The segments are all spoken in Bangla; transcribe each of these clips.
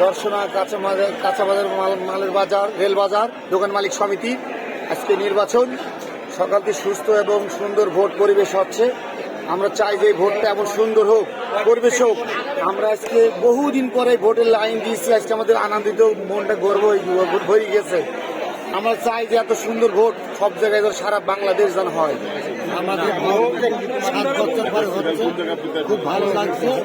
দর্শনা, কাঁচা বাজার কাঁচা বাজার, মাল, মালের বাজার, রেল বাজার, দোকান মালিক সমিতি, আজকে নির্বাচন। সকাল থেকে সুস্থ এবং সুন্দর ভোট পরিবেশ হচ্ছে। আমরা চাই যে ভোটটা এমন সুন্দর হোক, পরিবেশ হোক। আমরা আজকে বহুদিন পরে ভোটের লাইন দিয়েছি। আজকে আমাদের আনন্দিত মনটা গর্ব হয়ে- গেছে আমরা চাই যে এত সুন্দর ভোট সব জায়গায় যেন সারা বাংলাদেশ যেন হয়। আমাদের ভোট খুব ভালো লাগছে।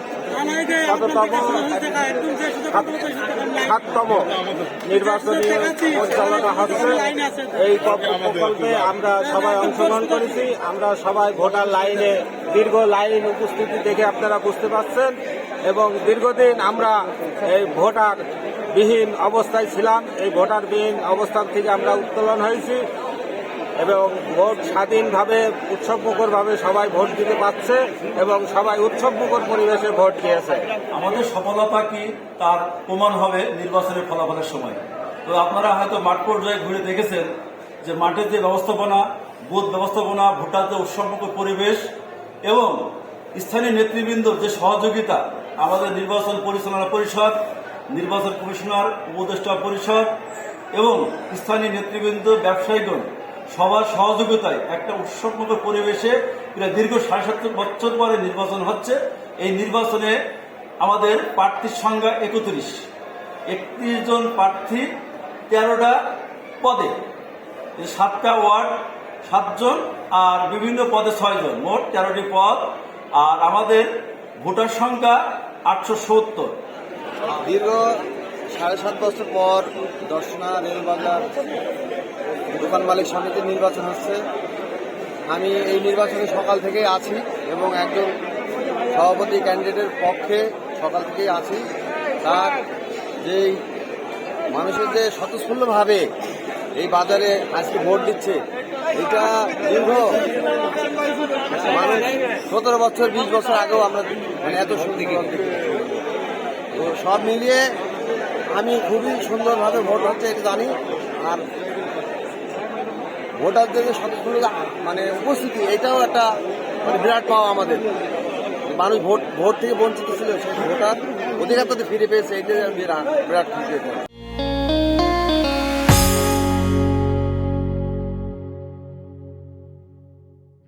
সাততম নির্বাচনী পরিচালনা হচ্ছে। এই প্রকল্পে আমরা সবাই অংশগ্রহণ করেছি। আমরা সবাই ভোটার লাইনে দীর্ঘ লাইন উপস্থিতি দেখে আপনারা বুঝতে পারছেন। এবং দীর্ঘদিন আমরা এই ভোটার বিহীন অবস্থায় ছিলাম। এই ভোটার বিহীন অবস্থান থেকে আমরা উত্তোলন হয়েছি। এবং ভোট স্বাধীনভাবে উৎসবমুখরভাবে সবাই ভোট দিতে পারছে এবং সবাই উৎসবমুখর পরিবেশে ভোট দিয়েছে। আমাদের সফলতা কি? তার প্রমাণ হবে নির্বাচনের ফলাফলের সময়। তো আপনারা হয়তো মাঠ পর্যায়ে ঘুরে দেখেছেন যে মাঠের যে ব্যবস্থাপনা, বুথ ব্যবস্থাপনা, ভোটারদের উৎসবমুখ পরিবেশ এবং স্থানীয় নেতৃবৃন্দর যে সহযোগিতা, আমাদের নির্বাচন পরিচালনা পরিষদ, নির্বাচন কমিশনার, উপদেষ্টা পরিষদ এবং স্থানীয় নেতৃবৃন্দ, ব্যবসায়ীগণ সবার সহযোগিতায় একটা উৎসবমুখ পরিবেশে প্রায় দীর্ঘ সাড়ে সত্তর বছর পরে নির্বাচন হচ্ছে। এই নির্বাচনে আমাদের প্রার্থীর সংখ্যা একত্রিশ। একত্রিশ জন প্রার্থী তেরোটা পদে। সাতটা ওয়ার্ড সাতজন আর বিভিন্ন পদে ছয়জন। মোট তেরোটি পদ। আর আমাদের ভোটার সংখ্যা আটশো সত্তর। দীর্ঘ সাড়ে সাত বছর পর দর্শনা রেলবাজার দোকান মালিক সমিতির নির্বাচন হচ্ছে। আমি এই নির্বাচনে সকাল থেকেই আছি এবং একজন সভাপতি ক্যান্ডিডেটের পক্ষে সকাল থেকেই আছি। তার যেই মানুষের যে স্বতঃস্ফূর্তভাবে এই বাজারে আজকে ভোট দিচ্ছে, এটা দীর্ঘ মানুষ সতেরো বছর, বিশ বছর আগেও আমরা মানে এত সুন্দর সব মিলিয়ে আমি খুবই সুন্দরভাবে ভোট হচ্ছে এটা জানি আর ভোটারদের যে স্বতঃস্ফূর্ত মানে উপস্থিতি, এটাও একটা মানে বিরাট পাওয়া আমাদের মানুষ ভোট ভোট থেকে বঞ্চিত ছিল ভোটার অধিকার তাদের ফিরে পেয়েছে এটা বিরাট বিরাট খুশি।